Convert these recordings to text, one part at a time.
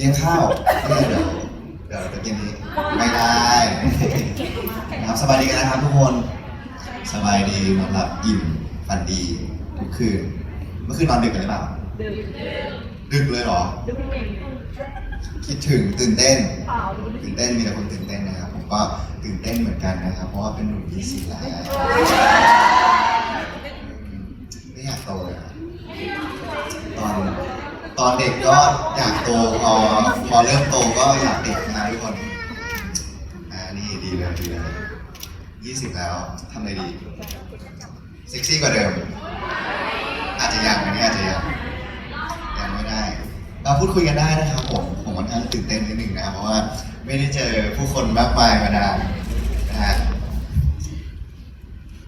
เลี้ยงข้าวเนี่ยเดี๋ยวเดี๋ยวจะกินนี้ไม่ได้นะครับสบายดีกันนะครับทุกคน สบายดีนอนหลับอิ่มฝันดีทุกคืน เมื่อคืนนอนดึกกันหรือเปล่า ดึกดึกเลยเหรอ คิดถึงตื่นเต้น ตื่นเต้นมีแต่คนตื่นเต้นนะครับ ผมก็ตื่นเต้นเหมือนกันนะครับ เพราะว่าเป็นหนุ่มยี่สิบแล้วไม่อยากโตเลยอะตอน ตอนเด็กก็อยากโตพอพอเริ่มโตก็อยากเด็กนะทุกคนอ่านี่ดีเลยดีเลยยี่สิบแล้วทำอะไรดีเซ็กซี่กว่าเดิม อาจจะยังอันนี้อาจจะยังยังไม่ได้เราพูดคุยกันได้นะครับผมผมค่อนข้างตื่นเต้นนิดหนึ่งนะเพราะว่าไม่ได้เจอผู้คนมากมายมานานนะฮะ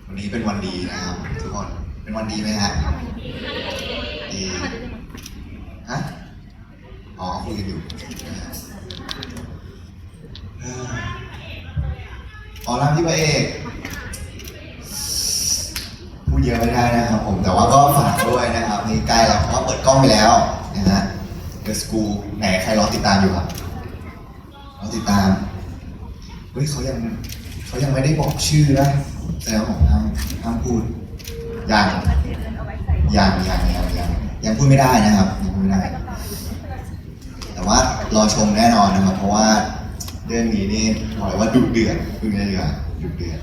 วันนี้เป็นวันดีนะครับทุกคนเป็นวันดีไหมฮะดี ฮะ อ๋อคุยกันอยู่นะฮะเอ่อ อ๋อรับพี่พระเอกพูดเยอะไม่ได้นะครับผมแต่ว่าก็ฝากด้วยนะครับนี่ใกล้แล้วเพราะว่าเปิดกล้องไปแล้วนะฮะ The School ไหนใครรอติดตามอยู่ครับรอติดตามเฮ้ยเขายังเขายังไม่ได้บอกชื่อนะแสดงว่าผมห้ามห้ามพูดยังยังยังยังยังยังพูดไม่ได้นะครับยังพูดไม่ได้ แต่ว่ารอชมแน่นอนนะครับ เพราะว่า เรื่องนี้นี่บอกเลยว่าดุเดือดดุเดือดดุเดือด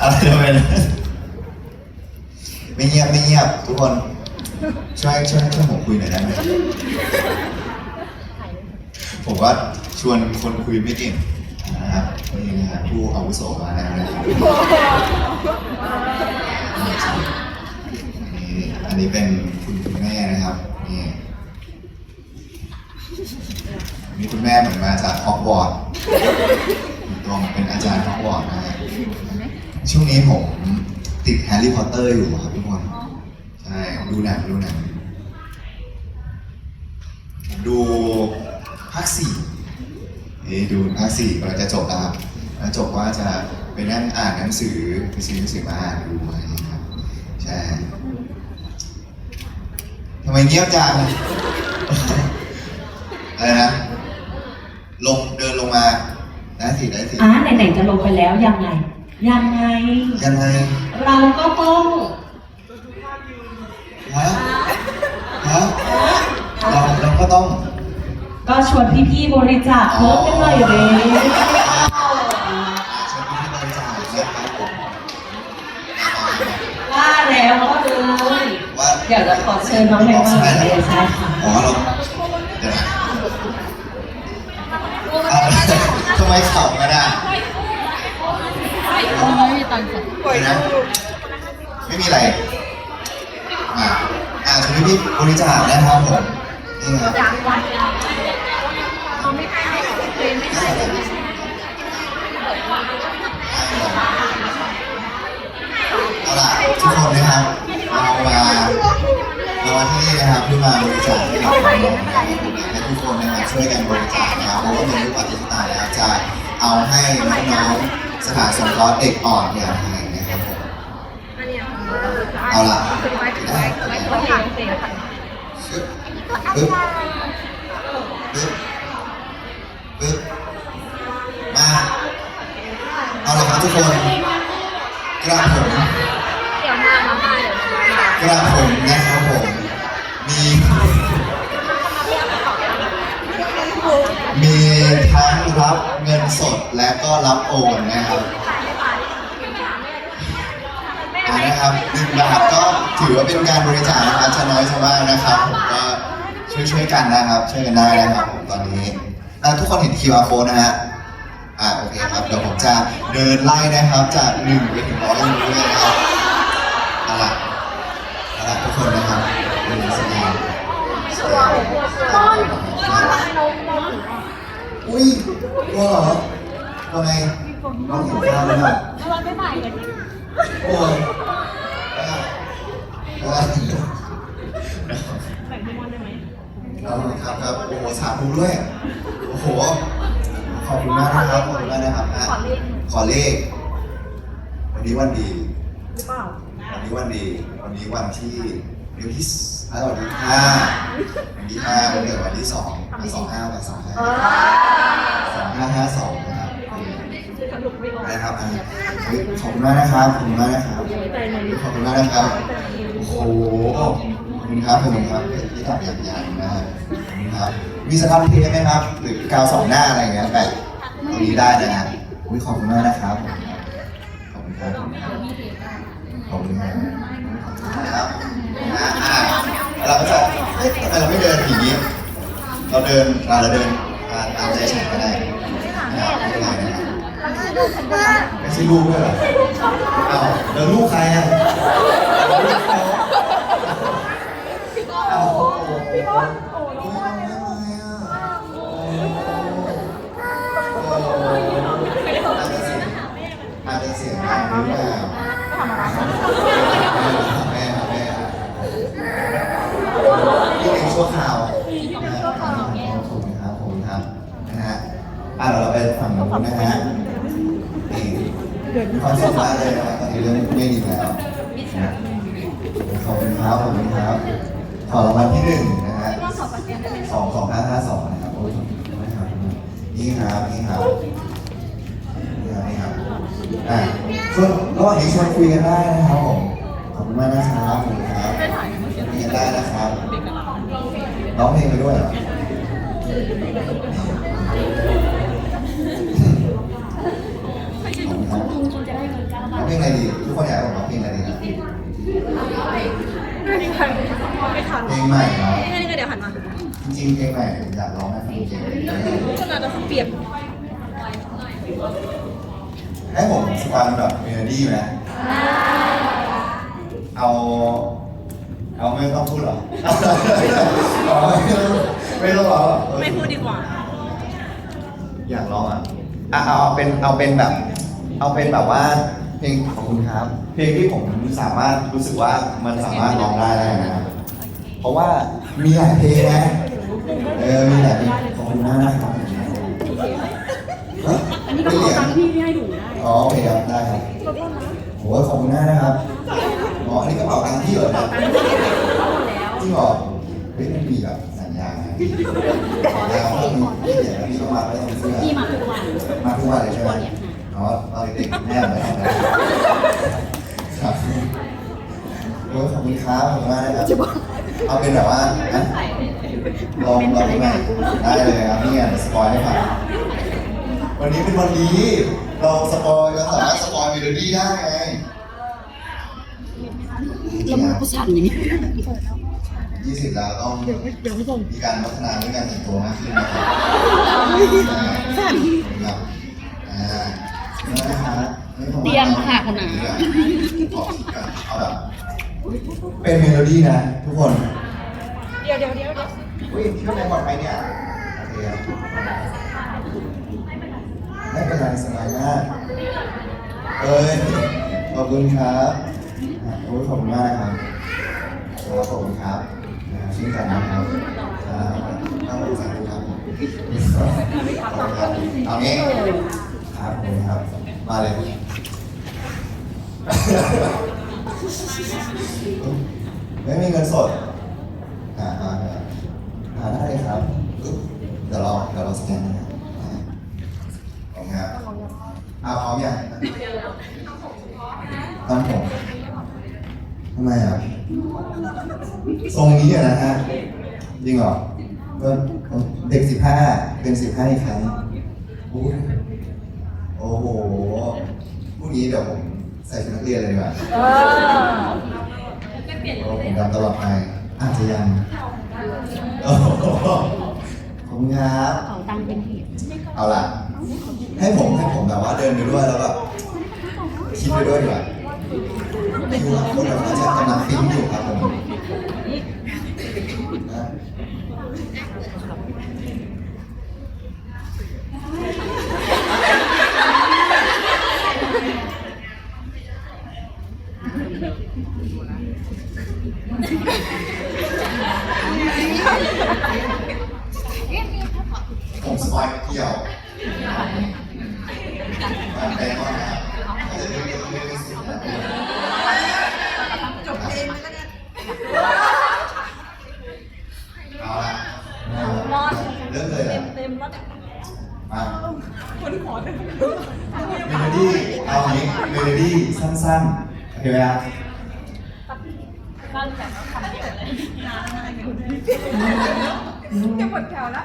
อะไรทำไมนะไม่เงียบไม่เงียบทุกคนช่วยช่วยช่วยผมคุยหน่อยได้ไหมผมว่าชวนคนคุยไม่เก่งนะครับนี่นะครับผู้อาวุโสมาแล้วนะครับอันนี้อันนี้เป็นคุณแม่นะครับ นี่คุณแม่เหมือนมาจากฮอกวอตส์ตัวผมเป็นอาจารย์ฮอกวอตส์นะฮะช่วงนี้ผมติดแฮร์รี่พอตเตอร์อยู่ครับทุกคนใช่ดูหนังดูหนังดูภาคสี่นี่ดูภาคสี่กำลังจะจบแล้วครับแล้วจบว่าจะไปนั่งอ่านหนังสือไปซื้อหนังสือมาอ่านดูอะไรอย่างเงี้ยครับใช่ทำไมเงียบจังอะไรนะ ลงเดินลงมาได้สิได้สิอ่าไหนๆจะลงไปแล้วยังไง ยังไง ยังไงเราก็ต้องฮะฮะเราเราก็ต้อง ก็ชวนพี่ๆบริจาคเพิ่มกันหน่อยเลยชวนพี่ที่บริจาคนะครับผมว่าแล้วก็เลยว่าเดี๋ยวจะขอเชิญน้องแมวมาเลยใช่ค่ะอ๋อเรา ทำไมขับกันอะไม่มีตังค์ไม่นะไม่มีอะไรอ่าอ่าชวนพี่บริจาคนะครับผมนี่ครับเขาไม่ให้ให้เรียนไม่ให้เอาล่ะทุกคนนะครับเรามา เรามาที่นี่นะครับเพื่มาบริจาคให้กับน้องๆนะครับและทุกคนนะครับช่วยกันบริจาคนะครับเพราะว่ามีลูกปฏิสตาแล้วจะเอาให้น้องๆสถานสงเคราะห์เด็กอ่อนอย่างไรนะครับผมเอาล่ะได้ไม่ต้องถามเสียงปึ๊บปึ๊บปึ๊บมาเอาละครับทุกคนกระผมกระผมนะครับผม มีมีทั้งรับเงินสดและก็รับโอนนะครับนะครับหนึ่งบาทก็ถือว่าเป็นการบริจาคนะครับจะน้อยจะมากนะครับผมก็ช่วยช่วยๆกันนะครับ ช่วยกันได้นะครับผมตอนนี้ทุกคนเห็น QR code นะฮะอ่าโอเคครับเดี๋ยวผมจะเดินไล่นะครับจากหนึ่งไปถึงร้อยอย่างนี้เลยนะครับเอาล่ะเอาล่ะทุกคน สัญญาณอุ้ยกลัวเหรอทำไมน้องหิวข้าวแล้วเราไม่ไปกันโอ้ยแบ่งพี่มอนได้ไหมเอาครับครับโอ้โหสาธุด้วยโอ้โหขอบคุณมากนะครับขอบคุณมากนะครับอะขอเลขขอเลข วันนี้วันดีหรือเปล่าวันนี้วันดี วันนี้วันที่วันที่ สอ่าวันที่ห้าวันที่ห้าวันเกิดวันที่สองสองห้ากับสองห้าสองห้าห้าสองนะครับสนุกไม่ออกนะครับอ่าเฮ้ยขอบคุณมากนะครับขอบคุณมากนะครับใจหน่อยขอบคุณมากนะครับโอ้โหขอบคุณครับขอบคุณครับที่ทำอย่างอย่างนะครับขอบคุณครับมีสครับเทปไหมครับ หรือกาวสองหน้าอะไรอย่างเงี้ยแปะตรงนี้ได้นะครับอุ้ยขอบคุณมากนะครับขอบคุณครับขอบคุณครับขอบคุณครับอ่าอ่า เราก็จะเฮ้ยทำไมเราไม่เดินอย่างนี้ เราเดินเราเราเดินตามใจฉันก็ได้นะครับไม่เป็นไรนะครับไม่ใช่ลูกด้วยเหรออ้าวแล้วลูกใครอะลูกเขาอ้าวโอ้โหพี่บอลโอ้โหทำไมอะโอ้โหอาจจะเสียงอาจจะเสียงดังหรือเปล่าแม่แม่ นี่เป็นชั่วคราวนะครับขอบคุณครับขอบคุณครับนะฮะอะเดี๋ยวเราไปฝั่งนู้นนะฮะนี่มีความสุขมากเลยนะครับตอนนี้เริ่มไม่ดีแล้วนะขอบคุณครับขอบคุณครับ ขอรางวัลที่หนึ่งนะฮะสองสองห้าห้าสองนะครับโอ้ยขอบคุณนะครับนี่ครับนี่ครับนี่ครับนี่ครับอะช่วงระหว่างนี้ชวนคุยกันได้นะครับผมขอบคุณมากนะครับขอบคุณครับคุย กันได้นะครับร้องเพลงไปด้วยเหรอขอบคุณครับร้องเพลงอะไรดี ทุกคนอยากให้ผมร้องเพลงอะไรดีนะไม่ทันไม่ทันเพลงใหม่เนาะนี่ไงเดี๋ยวหันมาจริงๆเพลงใหม่อยากร้องให้ฟังจริงขนาดจะเปลี่ยนให้ผมสปานแบบเมโลดี้ไหมเอา เอาไม่ต้องพูดหรอเอาไม่ต้องไม่ต้องร้องหรอไม่พูดดีกว่า อยากร้องอะอะเอาเอาเป็นเอาเป็นแบบ เอาเป็นแบบว่าเพลงขอบคุณครับ เพลงที่ผมสามารถรู้สึกว่ามันสามารถร้องได้ได้นะครับเพราะว่ามีหลายเพลงนะเออมีหลายเพลงขอบคุณมากนะครับอันนี้ก็ขอตังค์พี่ให้ดูได้อ๋อโอเคครับได้ครับโอ้ยขอบคุณมากนะครับ อ๋ออันนี้กระเป๋าตังค์พี่เหรอเนี่ยจริงเหรอเฮ้ยมันมีแบบสัญญาณนะแล้วถ้ามีพี่เดี๋ยวพี่ต้องมาไว้ตรงเสื้อพี่มาทุกวันมาทุกวันเลยใช่ไหมอ๋อตอนเด็กๆแม่ไม่ทำอะไรครับโอ้ยขอบคุณครับขอบคุณมากนะครับเอาเป็นแบบว่านะลองลองดูหน่อยได้เลยครับนี่ไงสปอยให้ฟังวันนี้เป็นวันดีเราสปอยเราสามารถสปอยเมโลดี้ได้ไง แล้วมือกูสั่นอย่างนี้ยี่สิบแล้วต้องมีการพัฒนาเรื่องการแต่งตัวมากขึ้นนะครับสั่นครับอ่านะฮะเตรียมค่ะคุณอาเอาแบบเป็นเมโลดี้นะ ทุกคน เดี๋ยวเดี๋ยวเดี๋ยวเดี๋ยวอุ้ยเชื่อใจหมดไปเนี่ยโอเคครับไม่เป็นไรสบายมากเอ้ยขอบคุณครับอะโอ้ย ขอบคุณมากนะครับครับขอบคุณครับอ่าชื่นใจนะครับครับต้องขอบคุณครับผมขอบคุณครับเอางี้ครับขอบคุณครับ มาเลยไม่มีเงินสดหาหาหาได้เลยครับปึ๊บเดี๋ยวเราเดี๋ยวเราสแกนนะครับอ่าพร้อมครับเอาพร้อมยังต้องผม ทำไมอะทรงนี้อะนะฮะ จริงเหรอก็เด็กสิบห้าเป็นสิบห้าอีกครั้งโอ้โหโอ้โหพรุ่งนี้เดี๋ยวผมใส่ชุดนักเรียนเลยดีกว่าโอ้ผมดำตลอดไปอาจจะยังโอ้โหขอบคุณครับเขาเอาล่ะ ให้ผมให้ผมแบบว่าเดินไปด้วยแล้วแบบคิดไปด้วยดีกว่า คือว่าคนแบบว่าจะกำลังปิ้งอยู่ครับผมนะผมสปอยไปเที่ยว มันเป็นว่าอาจจะเรื่องนี้ต้องไม่ได้สุด ลดี้ สั้นๆโอเคไหมครับจะหมดแถวแล้ว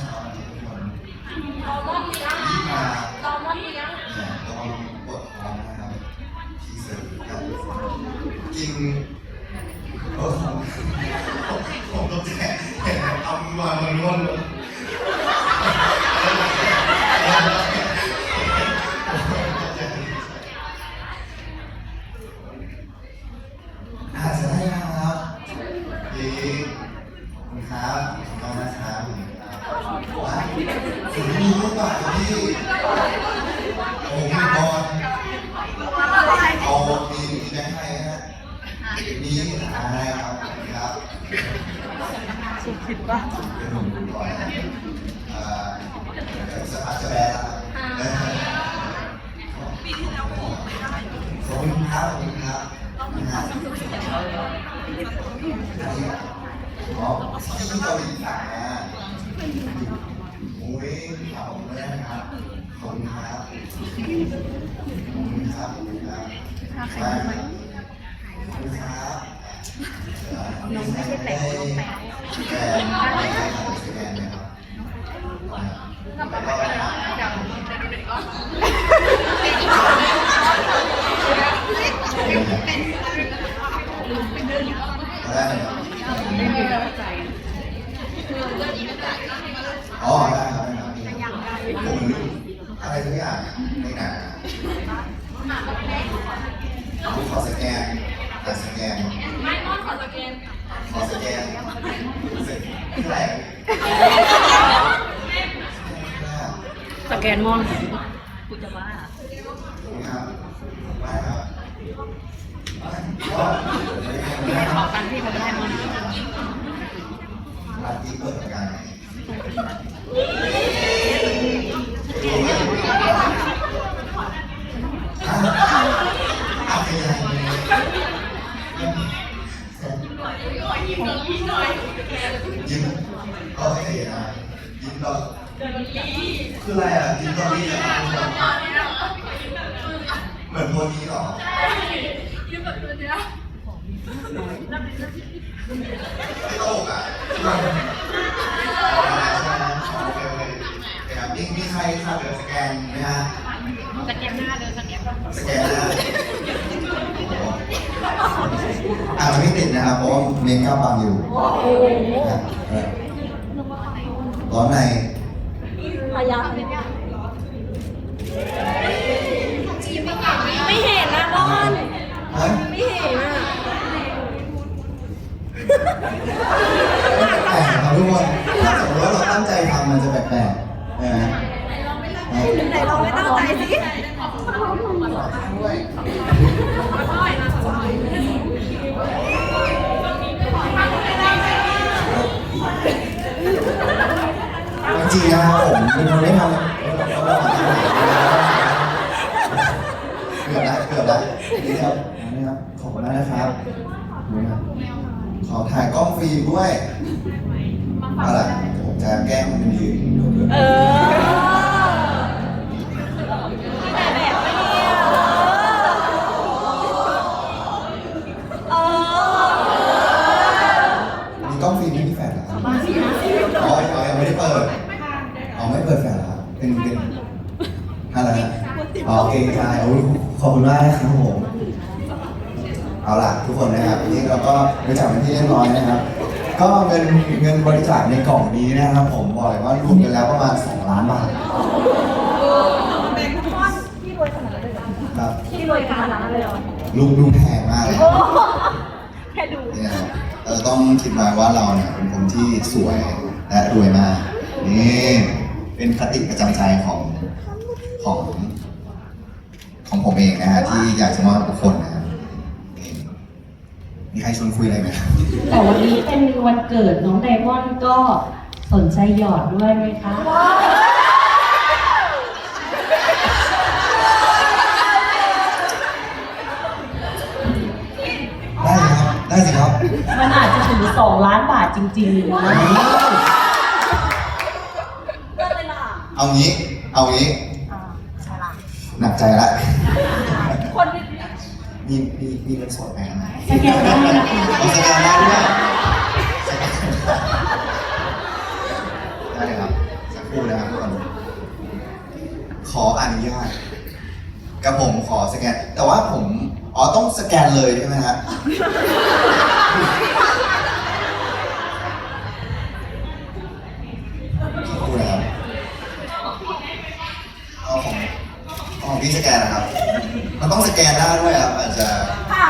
ถึงไม่กินข้าวเช้ากันทุกคนที่มาตอมอนเลี้ยงเนี่ยระวังปวดท้องนะครับทีเซอร์กันกินโอ้โหผมผมต้องแจ้งเห็นเอามามันนวดเลย อ๋อที่เกาหลีสั่งมาโอ้ยขอบคุณนะครับขอบคุณครับขอบคุณครับขอบคุณครับขอบคุณครับน้องไม่ใช่แปลกน้องแปลกแต่ไม่ใช่ของสแกนนะครับ ได้ไหมครับอ๋อได้ครับได้ครับผมอะไรทุกอย่างในหนังขอสแกนแต่สแกนไม่มอนขอสแกนขอสแกนเสร็จเท่าไรสแกนมอน ครับมาครับก็ ขอตังค์ที่เขาได้มอนร้านที่เปิดเหมือนกันเอาไปยังยิ้มก็ให้เห็นนะยิ้มก็คืออะไรอะยิ้มตอนนี้อะเหมือนตัวนี้หรอ ยืมแบบตัวเนี้ย ไม่โลกอะมีมีใครค่ะเดี๋ยวสแกนไหมฮะสแกนหน้าเลยสแกนสแกนนะอาจจะไม่ติดนะครับเพราะว่าเมคอัพบางอยู่โอ้โหนะเออร้อนในพยายามไม่เห็นนะบอลไม่เห็นอะ แปลกๆครับทุกคนถ้าสมมติว่าเราตั้งใจทำมันจะแปลกๆนะฮะไหนลองไม่ตั้งใจสิด้วยจริงๆนะครับผมเป็นคนไม่ทำเกือบแล้วเกือบแล้วดีครับนี่ครับขอบคุณมากนะครับขอบคุณครับ ขอถ่ายกล้องฟิล์มด้วยเอาล่ะผมจะแกล้งมันยืนเออแต่แบบไม่เนี่ยเออมีกล้องฟิล์มที่มีแฟลชเหรอครับอ๋ออ๋อยังไม่ได้เปิด อ๋อไม่เปิดแฟลชเหรอครับเป็นเป็นอะไรนะอ๋อเกรงใจโอ้ยขอบคุณมากนะครับผม เอาล่ะทุกคนนะครับนี่เราก็บริจาคเป็นที่เรียบร้อยนะครับ ก็เงินเงินบริจาคในกล่องนี้นะครับ ผมบอกเลยว่ารวมกันแล้วประมาณ2ล้านบาทแบงค์ทุกคนพี่รวยขนาดนั้นเลยเหรอครับพี่รวยขนาดนั้นเลยเหรอลุงลุงแพงมากเลย โอ้แค่ดูนี่นะครับเราต้องคิดไว้ว่าเราเนี่ยเป็นคนที่สวยและรวยมาก นี่เป็นคติประจำใจของของของผมเองนะฮะที่อยากจะมอบให้ทุกคนนะครับนี่ มีใครชวนคุยอะไรไหมครับแต่วันนี้เป็นวันเกิดน้องไดมอนด์ก็สนใจหยอดด้วยไหมคะ ได้สิครับ ได้สิครับมันอาจจะถึงสองล้านบาทจริงๆนะก็เลยล่ะเอางี้ เอางี้อ่าใช่ละหนักใจละคนที่ มีมีมีเงินสดไหมครับสแกนได้นะคะเอาสแกนได้ด้วยสแกนได้เลยครับสักครู่นะครับทุกคนขออนุญาตกับผมขอสแกน แต่ว่าผมอ๋อต้องสแกนเลยใช่ไหมฮะสักครู่นะครับเอาของเอาของพี่สแกนนะครับ มันต้องสแกนได้ด้วยครับอาจจะผ่า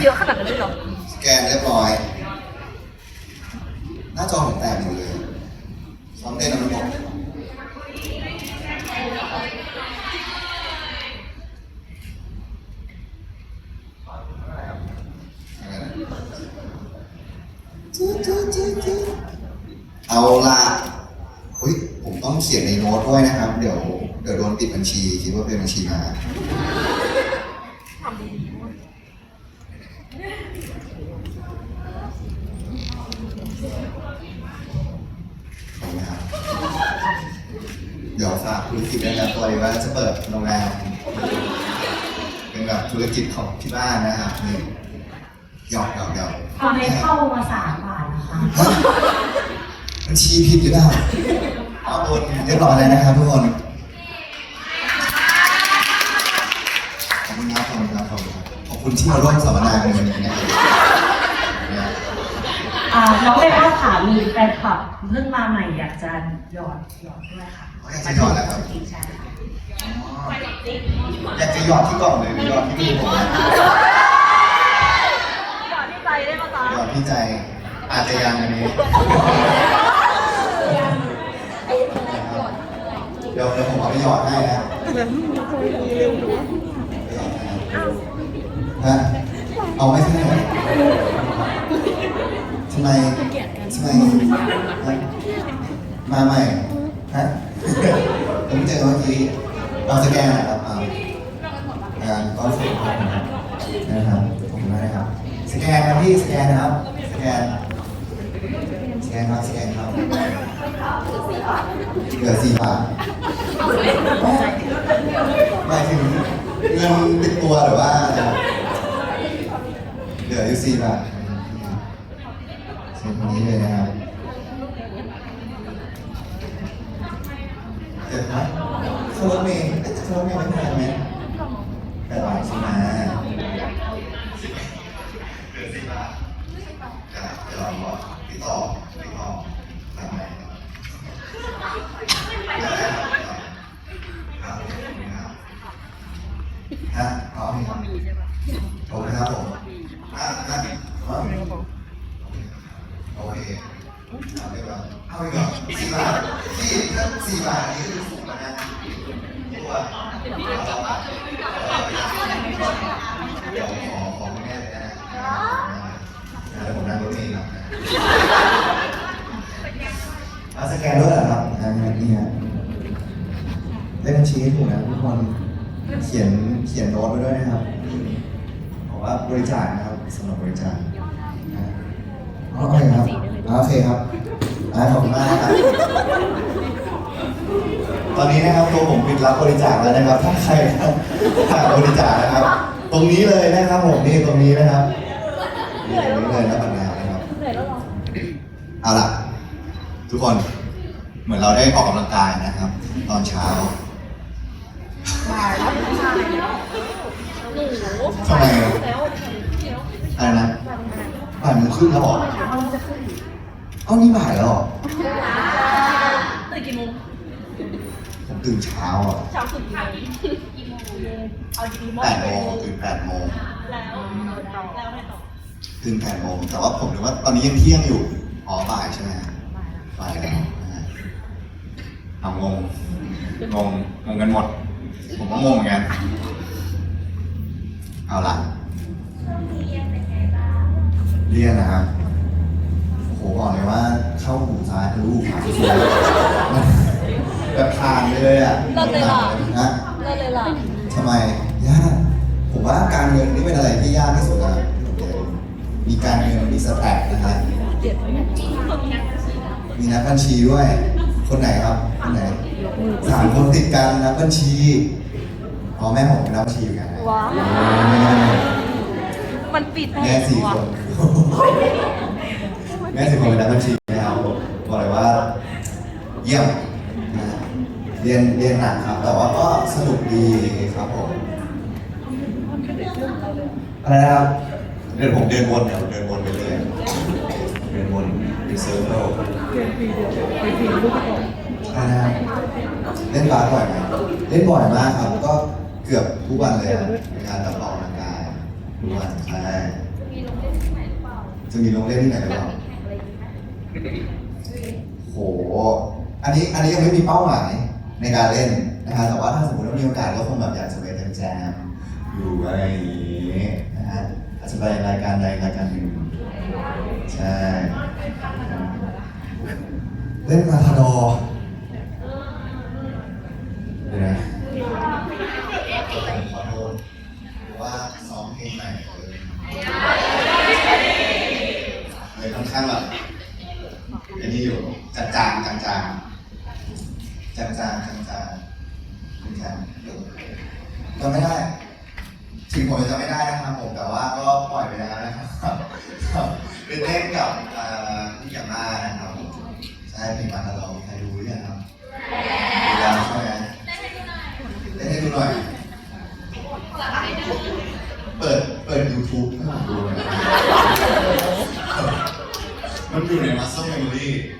เยอะขนาดนั้นเลยเหรอสแกนเรียบร้อย หน้าจอผมแตกหมดเลยซ้อมเต้นแล้วมันบอกเอาละอุ้ยผมต้องเขียนในโน้ตด้วยนะครับ เดี๋ยวเดี๋ยว โดนปิดบัญชีคิดว่าเป็นบัญชีมาขอบคุณครับเดี๋ยวฝากธุรกิจด้วยนะตัวเองว่าจะเปิดโรงแรมเป็นแบบธุรกิจของที่บ้านนะครับนี่หยอกหยอกหยอกทำให้เข้ามาสามบาทนะคะฮะบัญชีผิดหรือเปล่าเอาโอนเรียบร้อยแล้วนะครับทุกคน ที่มาร่วมสัมมนาในวันนี้นะครับอ่าน้องไดมอนด์ค่ะมีแฟนคลับเพิ่งมาใหม่อยากจะหยอดหยอดด้วยค่ะอยากจะหยอดแล้วครับ ใช่ค่ะอยากจะหยอดที่กล่องเลยหรือหยอดที่มือผมนะหยอดที่ใจได้มาจ้าหยอดที่ใจ อาจจะยังอันนี้เดี๋ยวเดี๋ยวผมเอาไปหยอดให้นะ ฮะเอาไม่ใช่เหรอทำไมทำไมมาใหม่ฮะผมเจอเมื่อกี้เอาสแกนนะครับเอางานก็สุดครับนะครับขอบคุณมนะครับ สแกนครับพี่สแกนนะครับ สแกนสแกนครับสแกนครับเหลือสี่บาทหมายถึงเงินติดตัวหรือว่า เหลืออยู่สี่บาทเซ็ตนี้เลยนะครับเดี๋ยวนะเข้ารถเมล์เอ๊ะเข้ารถเมล์ไม่แพงไหมแปดบาทใช่ไหมเดือสิบบาทครับเดี๋ยวเราบอกติดต่อติดต่อทำไงครับครับฮะเอาไหมครับโอเคครับผมอะนั่นเอาโอเคเอาเรียบ ร้อยกเหรอสี่บาทสี่ถ้าสี่บาทนี่คือถูกแล้วนะตัวเอาบาเดี๋ยวขอขอคุณแม่เลยนะแล้วผมนั่งรถเมล์ครับเอาสแกนด้วยเหรอครับอ่านี่ฮะเลขบัญชีให้ถูกนะทุกคนเขียนเขียนโน้ตไว้ด้วยนะครับบอกว่าบริจาคนะครับสำหรับบริจาคนะโอเคครับโอเคครับ อ่าขอบคุณมากครับตอนนี้นะครับตัวผมปิดรับบริจาคแล้วนะครับ ถ้าใครอยากบริจาคนะครับ ตรงนี้เลยนะครับผมนี่ตรงนี้นะครับนี่ตรงนี้เลยนะบัตรนาวนะครับเหนื่อยแล้วเหรอเอาล่ะ ทุกคนเหมือนเราได้ออกกำลังกายนะครับ ตอนเช้าหนูทำไมอะแล้วอะไรนะบ่ายโมงครึ่งแล้วเหรอ เอ้านี่บ่ายแล้วเหรอตื่นกี่โมงผมตื่นเช้าอะเช้าสุดกี่โมงเอาดีๆมแปดโมงตื่นแปดโมงแล้วแล้วไงต่อตื่นแปดโมงแต่ว่าผมนึกว่าตอนนี้ยังเที่ยงอยู่อ๋อบ่ายใช่ไหมบ่ายแล้วนะฮะเอางงงงงงกันหมด ผมก็งงเหมือนกันเอาล่ะเรียนนะครับ โหบอกเลยว่าเข้าหูซ้ายทะลุหูขวาสุดๆแบบผ่านเลยอะเลิศเลยเหรอนะเลิกเลยล่ะทำไมยากผมว่าการเงินนี่เป็นอะไรที่ยากที่สุดนะมีการเงินมีสแต็กนะฮะมีนักบัญชีด้วย คนไหนครับ คนไหนสามคนติดกันนักบัญชีอ๋อแม่ผมเป็นนักบัญชีอยู่กันนะว้าวมันปิดแม่สี่คน แม่สี่คนเป็นนักบัญชีนะครับบอกเลยว่าเยี่ยมนะฮะเรียนเรียนหนักครับ แต่ว่าก็สนุกดีครับผมอะไรนะครับเดินผมเดินวนเนี่ยเดินวนไปเรื่อยเดินวนเป็นเซอร์เคิลใช่นะครับเล่นบาสบ่อยไหมเล่นบ่อยมากครับ ก็เกือบทุกวันเลยอะในการตัดต่อร่างกายทุกวันใช่จะมีลงเล่นที่ไหนหรือเปล่า โห อันนี้อันนี้ยังไม่มีเป้าหมายในการเล่นนะฮะแต่ว่าถ้าสมมติว่ามีโอกาสก็คงแบบอยากจะไปแจมอยู่อะไรอย่างนี้นะฮะอาจจะไปรายการใดรายการหนึ่งใช่เล่นมาทาดอเดี๋ยวนะขอโทษว่าซ้อมเพลงใหม่เลยเลยค่อนข้างแบบอันนี้อยู่จางจางจางจางจางจางจางจางจำไม่ได้ถึงผมจะไม่ได้นะครับผมแต่ว่าก็ปล่อยไปแล้วนะครับเป็นเล่นกับพี่กับมานะครับใช่เพลงมาตลอดใครรู้หรือยังครับดูแล้วใช่ไหมเล่นให้ดูหน่อยเปิดเปิด YouTube ให้ผมดูหน่อยมันอยู่ใน muscle memory อ่าเร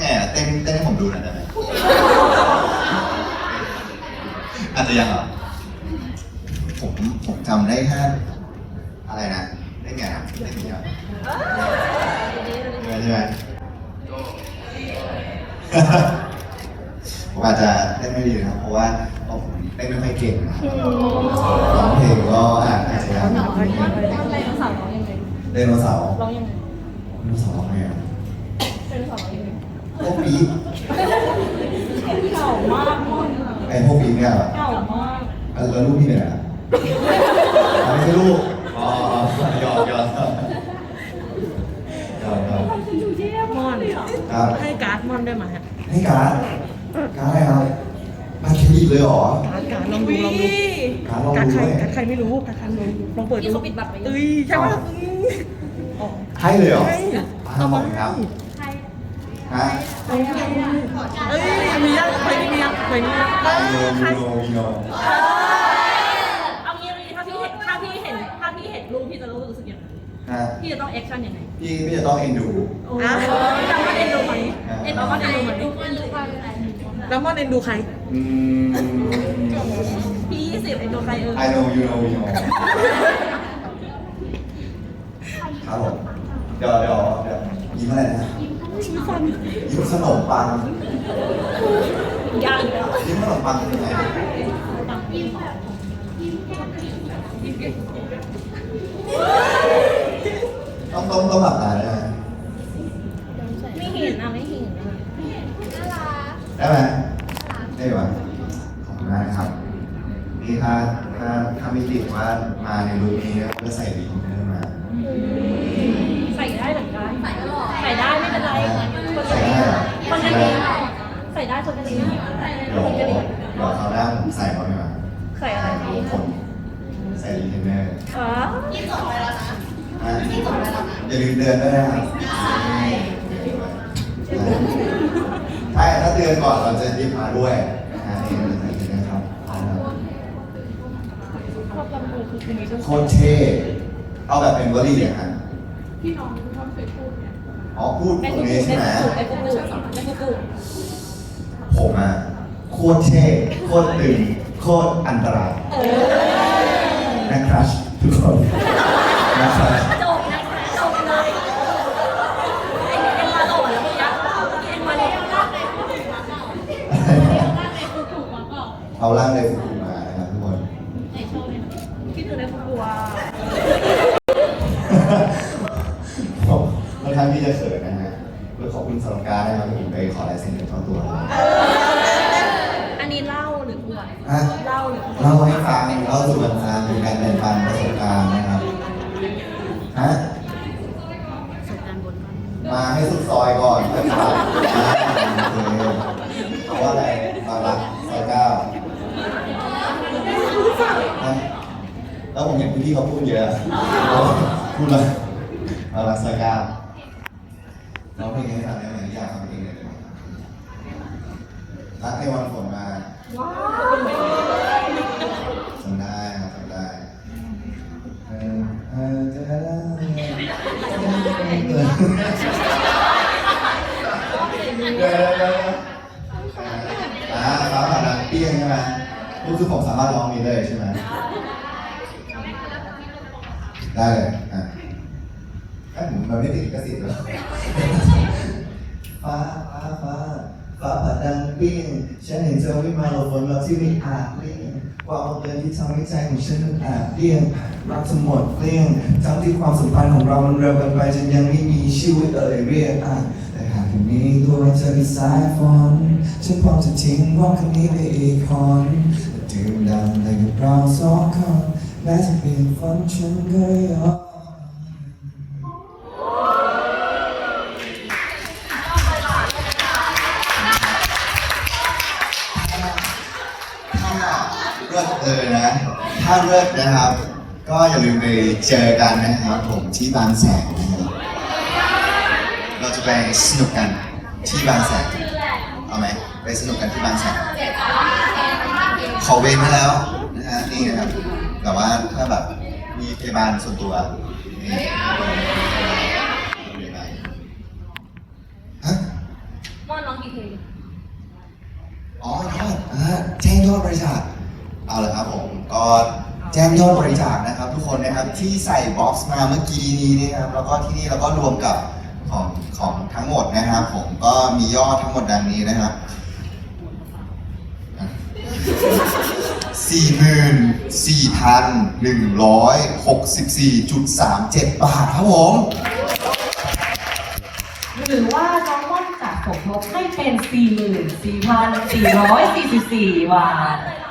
ไงอะเต้นเต้นให้ผมดูหน่อยได้ไหมอาจจะยังเหรอผมผมจำได้แค่อะไรนะได้ไงนะได้ไงนะใช่ไหมผมอาจจะเล่นไม่ดีนะครับเพราะว่าเพราะผมเล่นไม่ค่อยเก่งนะครับร้องเพลงก็อาจจะยังไดโนเสาร์ร้องยังไงเล่นโนเสาร์ร้องยังไงเล่นโนเสาร์ร้องไงอะไดโนเสาร์ร้องยังไง พวกปี๊บเก่ามากมากไอ้พวกปี๊บเนี่ยเหรอเก่ามากแล้วลูกพี่เป็นอะไรอะอ๋อไม่ใช่ลูกอ๋อหยอกหยอกหยอกหยอกหยอกมอนครับให้การ์ดมอนได้ไหมฮะให้การ์ดการ์ดอะไรครับบัตรเครดิตเลยเหรอ การ์ดการ์ดลองดูลองดูการ์ดลองการ์ดดูใครด้วยการ์ดใครไม่รู้การ์ดใครไม่รู้ลองเปิดดูที่เขาปิดบัตรไปยังเอ้ยใช่ปะอ๋อให้เลยเหรอให้อ่าเอาขมาอบคุณครับ ฮะเอ้ยมียังเคยมียังเคยมียังโนโนโนเอางี้เอางี้ถ้าพี่เห็นถ้าพี่เห็นถ้าพี่เห็นรูปพี่จะรู้สึกยังไงฮะพี่จะต้องแอคชั่นยังไงพี่พี่จะต้องเอ็นดูโอ้ยแต่ว่าเอ็นดูไหมเอ็นดูว่าเอ็นดูไหมแล้วมอนเอ็นดูใครอืมพี่ยี่สิบไอ้ตัวใครเออ I know you know you know ครับผมเดี๋ยวเดี๋ยวเดี๋ยวยิ้มอะไรนะ ยิ้มขนมปังยังเดี๋ยวยิ้มขนมปังยังไงต้องต้องต้องหลับตาด้วยนะไม่เห็นนะไม่เห็นนะได้ไหมได้ไหมขอบคุณมากครับ นี่ถ้าถ้าถ้าไม่ติดว่ามาในรูปนี้ก็ใส่ดีเนอร์มา ใส่ได้เหมือนกันใส่ได้ใส่ได้ไม่เป็นไรคน ใส่กันเอได้เหรอคนกันเองใส่ได้คนกันเองเดี๋ยวเดี๋ยวคราวหน้าผมใส่เขาดีกว่าใส่อะไรดีผมใส่ดีเทนเนอร์อ๋ออะอย่าลืมเตือนด้วยนะครับใช่ถ้าเตือนก่อนเราจะรีบมาด้วยนะฮะนี่เราจะใส่ดีนะครับโคตรเท่เอาแบบเป็นวลีอย่างนั้นพี่น้อง อ๋อพูดในตรคุงกนี้ใช่ไหมในคุกในคุกในคุกผมอะโคตรเท่โคตรตึงโคตรอันตรายเออนะครับทุกคนนะครับจบนะคะจบเลยเอ็งเอ็งมาหล่อแล้วเมื่อกี้เอ็งมาเนี่ยในคุกถูกมาเปล่าเอาร่างในฟุกุมานะครับทุกคน ไหนโชว์เลยพี่ถือในคุกบัว ผมค่อนข้างที่จะเขินนะฮะแล้วขอบคุณสำหรับ การนะามารถร้องนี้เลยใช่ไหมได้เลยอะถ้าผมมันไม่ติดก็สิทธิ์แล้วฟ้าฟ้าฟ้าฟ้าผ่าดังเปี้ยงฉันเห็นเธอวิ่งมาหลบฝนเราที่ม่อาจเลี่ยงความบังเอิญที่ทำให้ใจของฉันมันอาเลี่ยงรักทั้งหมดเกลี้ยงทั้งที่ความสัมพันธ์ของเรามันเร็วเกินไปจนยังไม่มีชื่อไว้เอ่ยเรียกอะแต่หากยังมีตัวเธอที่สายฝนฉันพร้อมจะทิ้งร้องคำนี้ไปอีกคน ดื่มด่ำไปกับเราสองคนแม้จะเปลี่ยนฝันฉันก็ยอมเลิศเออนะ ถ้าเลิศนะครับ ก็อย่าลืมไปเจอกันนะครับผมที่บางแสนนะครับเราจะไปสนุกกันที่บางแสนเอาไหมไปสนุกกันที่บางแสน ขอเวรมาแล้วนะฮะนี่นะครับแต่ว่าถ้าแบบมีพยาบาลส่วนตัวนี่พยาบาลฮะม่อนร้องกี่เพลงอ๋อยอดอ่าแจ้งยอดบริจาคเอาละครับผมก็แจ้งยอดบริจาคนะครับ ทุกคนนะครับที่ใส่บ็อกซ์มาเมื่อกี้นี้นะครับแล้วก็ที่นี่เราก็รวมกับของของทั้งหมดนะครับ ผมก็มียอดทั้งหมดดังนี้นะครับ สี่หมื่นสี่พันหนึ่งร้อยหกสิบสี่จุดสามเจ็ดบาทครับผม หรือว่าน้องม่อนจะสมทบให้เป็นสี่หมื่นสี่พันสี่ร้อยสี่สิบสี่บาท